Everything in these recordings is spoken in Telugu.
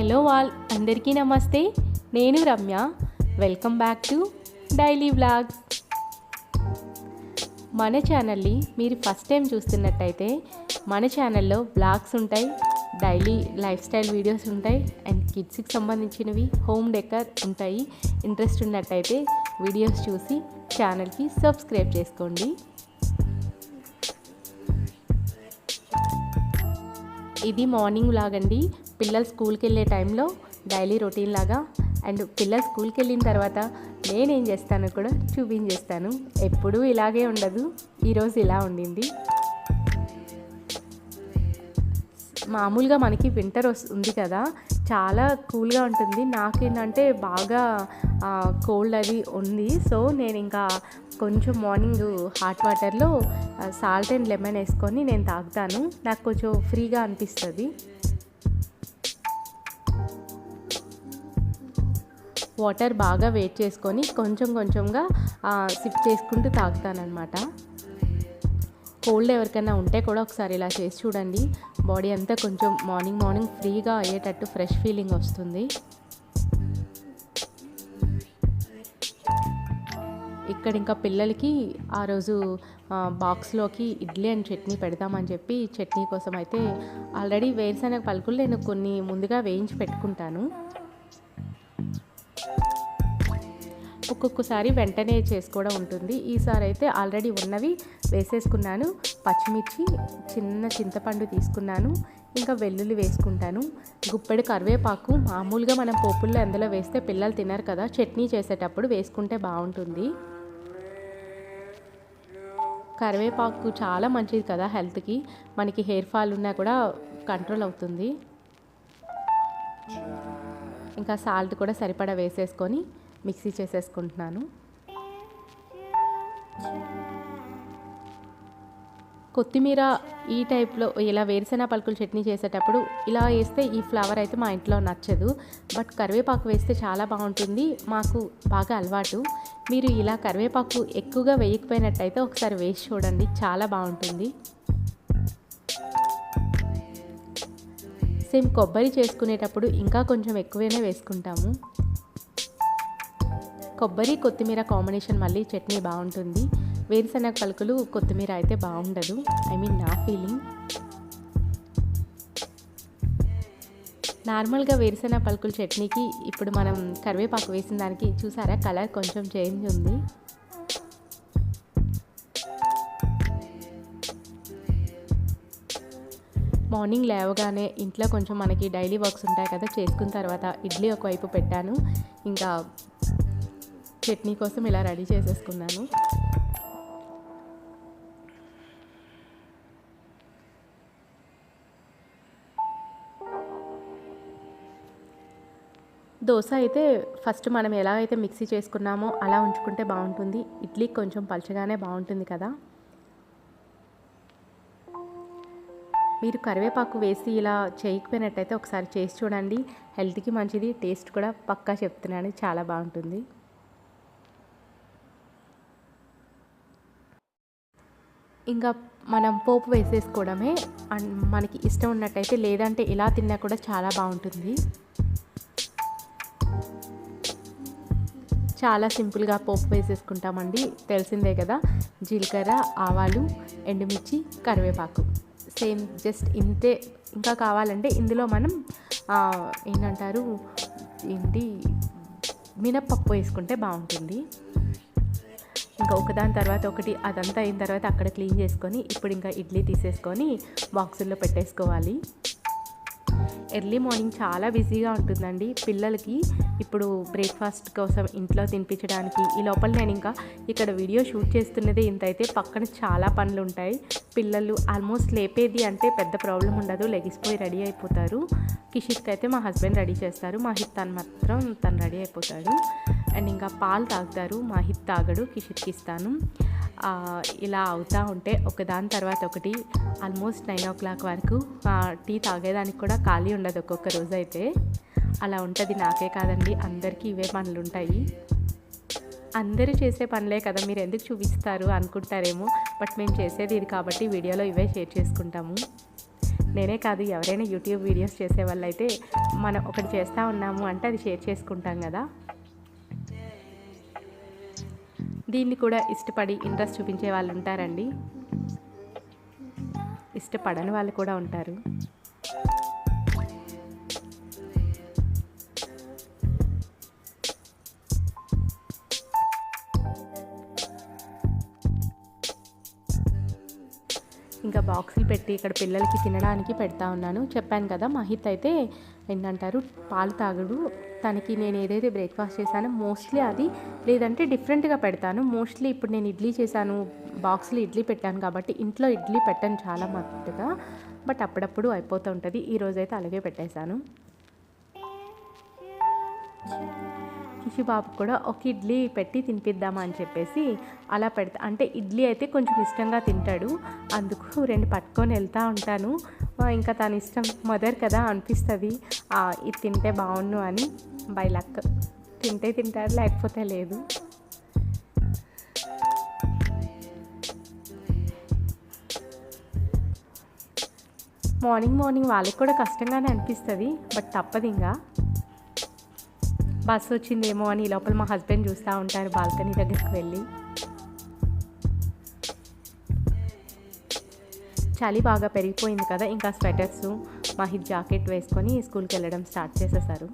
హలో వాల్ అందరికీ నమస్తే. నేను Ramya. Welcome back to daily vlogs. మన ఛానల్ని మీరు ఫస్ట్ టైం చూస్తున్నట్టయితే మన ఛానల్లో బ్లాగ్స్ ఉంటాయి డైలీ లైఫ్ స్టైల్ వీడియోస్ ఉంటాయి అండ్ కిడ్స్కి సంబంధించినవి హోమ్ డెకర్ ఉంటాయి. ఇంట్రెస్ట్ ఉన్నట్టయితే వీడియోస్ చూసి ఛానల్కి సబ్స్క్రైబ్ చేసుకోండి. ఇది మార్నింగ్ లాగండి అండి. పిల్లలు స్కూల్కి వెళ్ళే టైంలో డైలీ రొటీన్ లాగా అండ్ పిల్లలు స్కూల్కి వెళ్ళిన తర్వాత నేనేం చేస్తానో కూడా చూపించేస్తాను. ఎప్పుడూ ఇలాగే ఉండదు. ఈరోజు ఇలా ఉండింది. మామూలుగా మనకి వింటర్ ఉంది కదా. చాలా కూల్గా ఉంటుంది. నాకేంటంటే బాగా కోల్డ్ అది ఉంది. సో నేను ఇంకా కొంచెం మార్నింగ్ హాట్ వాటర్లో సాల్ట్ అండ్ లెమన్ వేసుకొని నేను తాగుతాను. నాకు కొంచెం ఫ్రీగా అనిపిస్తుంది. వాటర్ బాగా వేట్ చేసుకొని కొంచెం కొంచెంగా సిప్ చేసుకుంటూ తాగుతానమాట కోల్డ్ ఎవరికైనా ఉంటే కూడా ఒకసారి ఇలా చేసి చూడండి. బాడీ అంతా కొంచెం మార్నింగ్ మార్నింగ్ ఫ్రీగా అయ్యేటట్టు ఫ్రెష్ ఫీలింగ్ వస్తుంది. ఇక్కడ ఇంకా పిల్లలకి ఆ రోజు బాక్స్లోకి ఇడ్లీ అండ్ చట్నీ పెడదామని చెప్పి చట్నీ కోసం అయితే ఆల్రెడీ వేరుశనగ పలుకులు నేను కొన్ని ముందుగా వేయించి పెట్టుకుంటాను. ఒక్కొక్కసారి వెంటనే చేసుకోవడం ఉంటుంది. ఈసారి అయితే ఆల్రెడీ ఉన్నవి వేసేసుకున్నాను. పచ్చిమిర్చి చిన్న చింతపండు తీసుకున్నాను. ఇంకా వెల్లుల్లి వేసుకుంటాను. గుప్పెడు కరివేపాకు మామూలుగా మనం పోపుల్లో ఎందులో వేస్తే పిల్లలు తినరు కదా. చట్నీ చేసేటప్పుడు వేసుకుంటే బాగుంటుంది. కరివేపాకు చాలా మంచిది కదా హెల్త్కి. మనకి హెయిర్ ఫాల్ ఉన్నా కూడా కంట్రోల్ అవుతుంది. ఇంకా సాల్ట్ కూడా సరిపడా వేసేసుకొని మిక్సీ చేసేసుకుంటున్నాను. కొత్తిమీర ఈ టైప్లో ఇలా వేరుశెనగ పలుకులు చట్నీ చేసేటప్పుడు ఇలా వేస్తే ఈ ఫ్లవర్ అయితే మా ఇంట్లో నచ్చదు. బట్ కరివేపాకు వేస్తే చాలా బాగుంటుంది. మాకు బాగా అలవాటు. మీరు ఇలా కరివేపాకు ఎక్కువగా వేయకపోయినట్టయితే ఒకసారి వేసి చూడండి. చాలా బాగుంటుంది. సేమ్ కొబ్బరి చేసుకునేటప్పుడు ఇంకా కొంచెం ఎక్కువనే వేసుకుంటాము. కొబ్బరి కొత్తిమీర కాంబినేషన్ మళ్ళీ చట్నీ బాగుంటుంది. వేరుశనగ పలుకులు కొత్తిమీర అయితే బాగుండదు. ఐ మీన్ నా ఫీలింగ్ నార్మల్గా వేరుశనగ పలుకుల చట్నీకి ఇప్పుడు మనం కరివేపాకు వేసిన దానికి చూసారా? కలర్ కొంచెం చేంజ్ ఉంది. మార్నింగ్ లేవగానే ఇంట్లో కొంచెం మనకి డైలీ వర్క్స్ ఉంటాయి కదా చేసుకున్న తర్వాత ఇడ్లీ ఒకవైపు పెట్టాను. ఇంకా చట్నీ కోసం ఇలా రెడీ చేసేసుకున్నాను. దోశ అయితే ఫస్ట్ మనం ఎలా అయితే మిక్సీ చేసుకున్నామో అలా ఉంచుకుంటే బాగుంటుంది. ఇడ్లీ కొంచెం పలచగానే బాగుంటుంది కదా. మీరు కరివేపాకు వేసి ఇలా చేయకపోయినట్టయితే ఒకసారి చేసి చూడండి. హెల్త్కి మంచిది టేస్ట్ కూడా పక్కా చెప్తున్నాను. చాలా బాగుంటుంది. ఇంకా మనం పోపు వేసేసుకోవడమే. అండ్ మనకి ఇష్టం ఉన్నట్టయితే లేదంటే ఇలా తిన్నా కూడా చాలా బాగుంటుంది. చాలా సింపుల్గా పోపు వేసేసుకుంటామండి. తెలిసిందే కదా? జీలకర్ర ఆవాలు ఎండుమిర్చి కరివేపాకు. సేమ్ జస్ట్ ఇంతే. ఇంకా కావాలంటే ఇందులో మనం ఏంటంటారు? ఏంటి? మినప్పప్పు వేసుకుంటే బాగుంటుంది. ఇంకా ఒకదాని తర్వాత ఒకటి అదంతా అయిన తర్వాత అక్కడ క్లీన్ చేసుకొని ఇప్పుడు ఇంకా ఇడ్లీ తీసేసుకొని బాక్సుల్లో పెట్టేసుకోవాలి. ఎర్లీ మార్నింగ్ చాలా బిజీగా ఉంటుందండి. పిల్లలకి ఇప్పుడు బ్రేక్ఫాస్ట్ కోసం ఇంట్లో తినిపించడానికి ఈ లోపల నేను ఇంకా ఇక్కడ వీడియో షూట్ చేస్తున్నది ఇంత అయితే పక్కన చాలా పనులు ఉంటాయి. పిల్లలు ఆల్మోస్ట్ లేపేది అంటే పెద్ద ప్రాబ్లం ఉండదు. లెగిసిపోయి రెడీ అయిపోతారు. కిషిత్కి అయితే మా హస్బెండ్ రెడీ చేస్తారు. మా హిత్ తను మాత్రం తను రెడీ అయిపోతాడు. అండ్ ఇంకా పాలు తాగుతారు. మా హిత్ తాగడు కిషిత్కి ఇస్తాను. ఇలా అవుతూ ఉంటే ఒకదాని తర్వాత ఒకటి ఆల్మోస్ట్ నైన్ ఓ క్లాక్ వరకు టీ తాగేదానికి కూడా ఖాళీ ఉండదు ఒక్కొక్క రోజు అయితే అలా ఉంటుంది నాకే కాదండి. అందరికీ ఇవే పనులు ఉంటాయి అందరూ చేసే పనులే కదా మీరు ఎందుకు చూపిస్తారు అనుకుంటారేమో. బట్ మేము చేసేది ఇది కాబట్టి వీడియోలో ఇవే షేర్ చేసుకుంటాము. నేనే కాదు ఎవరైనా యూట్యూబ్ వీడియోస్ చేసే వాళ్ళైతే మనం ఒకటి చేస్తూ ఉన్నాము అంటే అది షేర్ చేసుకుంటాం కదా. దీన్ని కూడా ఇష్టపడి ఇంట్రెస్ట్ చూపించే వాళ్ళు ఉంటారండి. ఇష్టపడని వాళ్ళు కూడా ఉంటారు. బాక్సులు పెట్టి ఇక్కడ పిల్లలకి తినడానికి పెడతా ఉన్నాను. చెప్పాను కదా మహిత్ అయితే ఏంటంటారు పాలు తాగుడు. తనకి నేను ఏదైతే బ్రేక్ఫాస్ట్ చేశానో మోస్ట్లీ అది లేదంటే డిఫరెంట్గా పెడతాను. మోస్ట్లీ ఇప్పుడు నేను ఇడ్లీ చేశాను బాక్స్లో ఇడ్లీ పెట్టాను కాబట్టి ఇంట్లో ఇడ్లీ పెట్టాను చాలా మట్టుగా. బట్ అప్పుడప్పుడు అయిపోతూ ఉంటుంది. ఈరోజైతే అలాగే పెట్టేశాను. కిషిబాబుకు కూడా ఒక ఇడ్లీ పెట్టి తినిపిద్దామా అని చెప్పేసి అలా పెడతా. అంటే ఇడ్లీ అయితే కొంచెం ఇష్టంగా తింటాడు. అందుకు రెండు పట్టుకొని వెళ్తూ ఉంటాను. ఇంకా తన ఇష్టం మదర్ కదా అనిపిస్తుంది. ఇది తింటే బాగుండు అని బై లక్. తింటే తింటారు లేకపోతే లేదు. మార్నింగ్ మార్నింగ్ వాళ్ళకి కూడా కష్టంగానే అనిపిస్తుంది బట్ తప్పదు ఇంకా. బస్సు వచ్చిందేమో అని ఈ లోపల మా హస్బెండ్ చూస్తూ ఉంటారు బాల్కనీ దగ్గరికి వెళ్ళి. చలి బాగా పెరిగిపోయింది కదా ఇంకా స్వెటర్స్ మహిత్ జాకెట్ వేసుకొని స్కూల్కి వెళ్ళడం స్టార్ట్ చేసేసారు.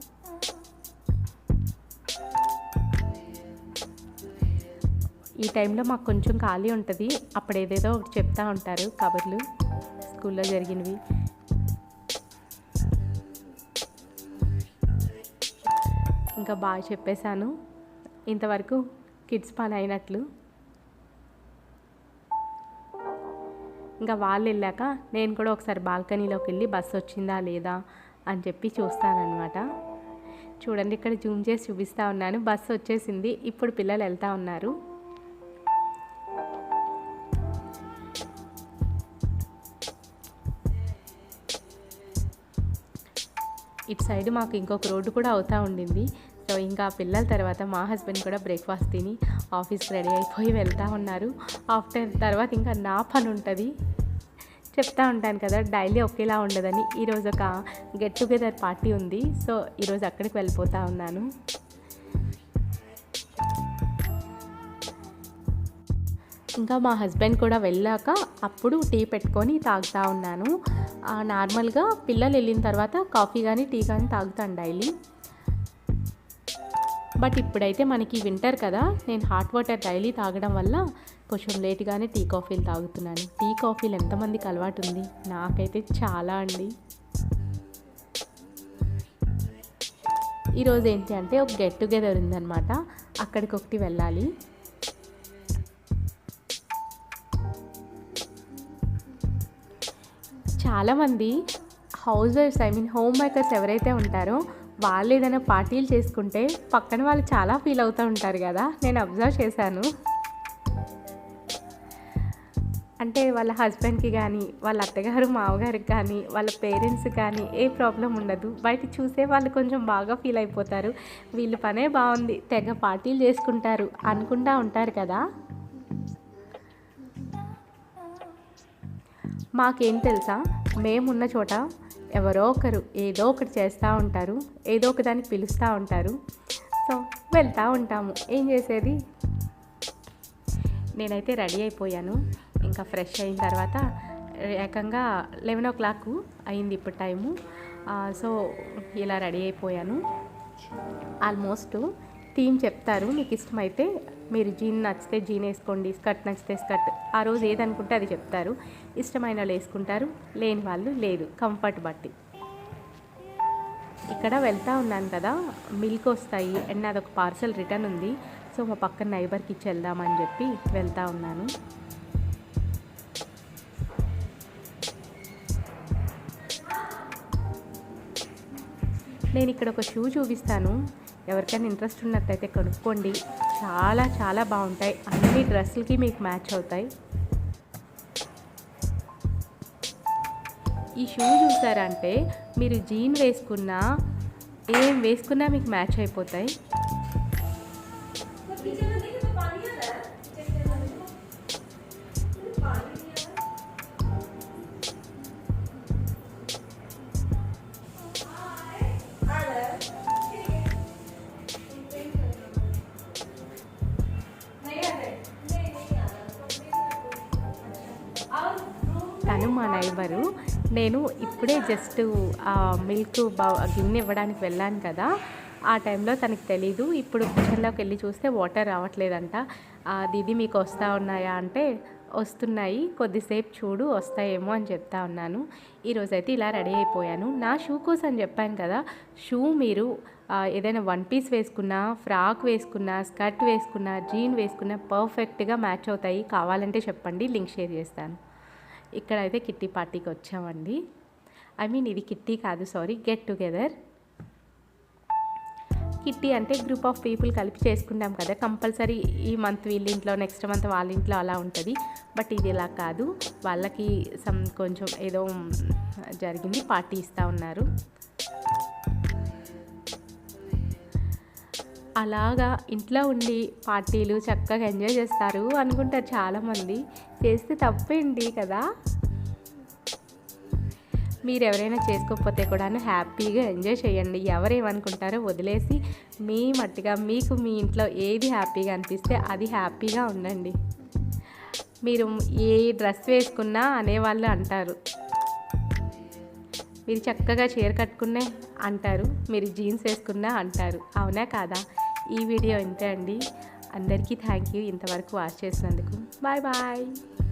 ఈ టైంలో మాకు కొంచెం ఖాళీ ఉంటుంది అప్పుడు ఏదేదో ఒకటి చెప్తా ఉంటారు కబుర్లు. స్కూల్లో జరిగినవి ఇంకా బాగా చెప్పేశాను. ఇంతవరకు కిడ్స్ పని అయినట్లు. ఇంకా వాళ్ళు వెళ్ళాక నేను కూడా ఒకసారి బాల్కనీలోకి వెళ్ళి బస్సు వచ్చిందా లేదా అని చెప్పి చూస్తానన్నమాట. చూడండి ఇక్కడ జూమ్ చేసి చూపిస్తూ ఉన్నాను. బస్సు వచ్చేసింది. ఇప్పుడు పిల్లలు వెళ్తూ ఉన్నారు. ఇటు సైడ్ మాకు ఇంకొక రోడ్డు కూడా అవుతూ ఉండింది. సో ఇంకా పిల్లల తర్వాత మా హస్బెండ్ కూడా బ్రేక్ఫాస్ట్ తిని ఆఫీస్కి రెడీ అయిపోయి వెళ్తూ ఉన్నారు. ఆఫ్టర్ తర్వాత ఇంకా నా పని ఉంటుంది. చెప్తా ఉంటాను కదా డైలీ ఒకేలా ఉండదని. ఈరోజు ఒక గెట్ టుగెదర్ పార్టీ ఉంది. సో ఈరోజు అక్కడికి వెళ్ళిపోతూ ఉన్నాను. ఇంకా మా హస్బెండ్ కూడా వెళ్ళాక అప్పుడు టీ పెట్టుకొని తాగుతూ ఉన్నాను. నార్మల్గా పిల్లలు వెళ్ళిన తర్వాత కాఫీ కానీ టీ కానీ తాగుతాను డైలీ. బట్ ఇప్పుడైతే మనకి వింటర్ కదా నేను హాట్ వాటర్ డైలీ తాగడం వల్ల కొంచెం లేట్గానే టీ కాఫీలు తాగుతున్నాను. టీ కాఫీలు ఎంతమందికి అలవాటు ఉంది? నాకైతే చాలా అండి. ఈరోజు ఏంటి అంటే ఒక గెట్ టుగెదర్ ఉందన్నమాట. అక్కడికి ఒకటి వెళ్ళాలి. చాలామంది house I mean homemakers ఎవరైతే ఉంటారో వాళ్ళు ఏదైనా పార్టీలు చేసుకుంటే పక్కన వాళ్ళు చాలా ఫీల్ అవుతూ ఉంటారు కదా. నేను అబ్జర్వ్ చేశాను. అంటే వాళ్ళ హస్బెండ్కి కానీ వాళ్ళ అత్తగారు మామగారికి కానీ వాళ్ళ పేరెంట్స్ కానీ ఏ ప్రాబ్లం ఉండదు. బయట చూసే వాళ్ళు కొంచెం బాగా ఫీల్ అయిపోతారు. వీళ్ళు పనే బాగుంది. తెగ పార్టీలు చేసుకుంటారు అనుకుంటా ఉంటారు కదా. మాకేం తెలుసా? మేమున్న చోట ఎవరో ఒకరు ఏదో ఒకటి చేస్తూ ఉంటారు ఏదో ఒకదానికి పిలుస్తూ ఉంటారు. సో వెళ్తూ ఉంటాము. ఏం చేసేది? నేనైతే రెడీ అయిపోయాను. ఇంకా ఫ్రెష్ అయిన తర్వాత ఏకంగా లెవెన్ ఓ క్లాక్ అయింది ఇప్పుడు టైము. సో ఇలా రెడీ అయిపోయాను. ఆల్మోస్ట్ థీమ్ చెప్తారు. మీకు ఇష్టమైతే మీరు జీన్ నచ్చితే జీన్ వేసుకోండి స్కర్ట్ నచ్చితే స్కర్ట్. ఆ రోజు ఏదనుకుంటే అది చెప్తారు. ఇష్టమైన వాళ్ళు వేసుకుంటారు లేని వాళ్ళు లేదు. కంఫర్ట్ బట్టి. ఇక్కడ వెళ్తూ ఉన్నాను కదా మిల్క్ వస్తాయి. అండ్ నాది ఒక పార్సల్ రిటర్న్ ఉంది. సో మా పక్కన నైబర్కి ఇచ్చి వెళ్దామని చెప్పి వెళ్తూ ఉన్నాను. నేను ఇక్కడ ఒక షూ చూపిస్తాను. ఎవరికైనా ఇంట్రెస్ట్ ఉన్నట్టయితే కొనుక్కోండి. చాలా చాలా బాగుంటాయి. అన్ని డ్రెస్సులకి మీకు మ్యాచ్ అవుతాయి. ఈ షూ చూసారంటే మీరు జీన్ వేసుకున్నా ఏం వేసుకున్నా మీకు మ్యాచ్ అయిపోతాయి. నేను ఇప్పుడే జస్ట్ ఆ మిల్క్ బా గిన్నె ఇవ్వడానికి వెళ్ళాను కదా ఆ టైంలో తనకి తెలీదు. ఇప్పుడు కిచెన్లోకి వెళ్ళి చూస్తే వాటర్ రావట్లేదంట. దీది మీకు వస్తూ ఉన్నాయా అంటే వస్తున్నాయి కొద్దిసేపు చూడు వస్తాయేమో అని చెప్తా ఉన్నాను. ఈరోజైతే ఇలా రెడీ అయిపోయాను. నా షూ కోసం చెప్పాను కదా షూ మీరు ఏదైనా వన్ పీస్ వేసుకున్నా ఫ్రాక్ వేసుకున్నా స్కర్ట్ వేసుకున్నా జీన్ వేసుకున్నా పర్ఫెక్ట్గా మ్యాచ్ అవుతాయి. కావాలంటే చెప్పండి లింక్ షేర్ చేస్తాను. ఇక్కడైతే కిట్టి పార్టీకి వచ్చామండి. ఐ మీన్ ఇది కిట్టి కాదు సారీ గెట్ టుగెదర్ కిట్టి అంటే గ్రూప్ ఆఫ్ పీపుల్ కలిపి చేసుకుంటాం కదా కంపల్సరీ ఈ మంత్ వీళ్ళ ఇంట్లో నెక్స్ట్ మంత్ వాళ్ళ ఇంట్లో అలా ఉంటుంది. బట్ ఇది ఇలా కాదు వాళ్ళకి సమ్ కొంచెం ఏదో జరిగింది పార్టీ ఇస్తూ ఉన్నారు. అలాగా ఇంట్లో ఉండి పార్టీలు చక్కగా ఎంజాయ్ చేస్తారు అనుకుంటారు చాలామంది. చేస్తే తప్పేంటి కదా? మీరు ఎవరైనా చేసుకోకపోతే కూడా హ్యాపీగా ఎంజాయ్ చేయండి. ఎవరేమనుకుంటారో వదిలేసి మీ మట్టిగా మీకు మీ ఇంట్లో ఏది హ్యాపీగా అనిపిస్తే అది హ్యాపీగా ఉండండి. మీరు ఏ డ్రెస్ వేసుకున్నా అనేవాళ్ళు అంటారు. మీరు చక్కగా చీర కట్టుకునే అంటారు. మీరు జీన్స్ వేసుకున్నా అంటారు. అవునా కాదా? ఈ వీడియో ఇంతే అండి. అందరికీ థ్యాంక్ యూ. ఇంతవరకు వాచ్ చేసినందుకు. Bye bye.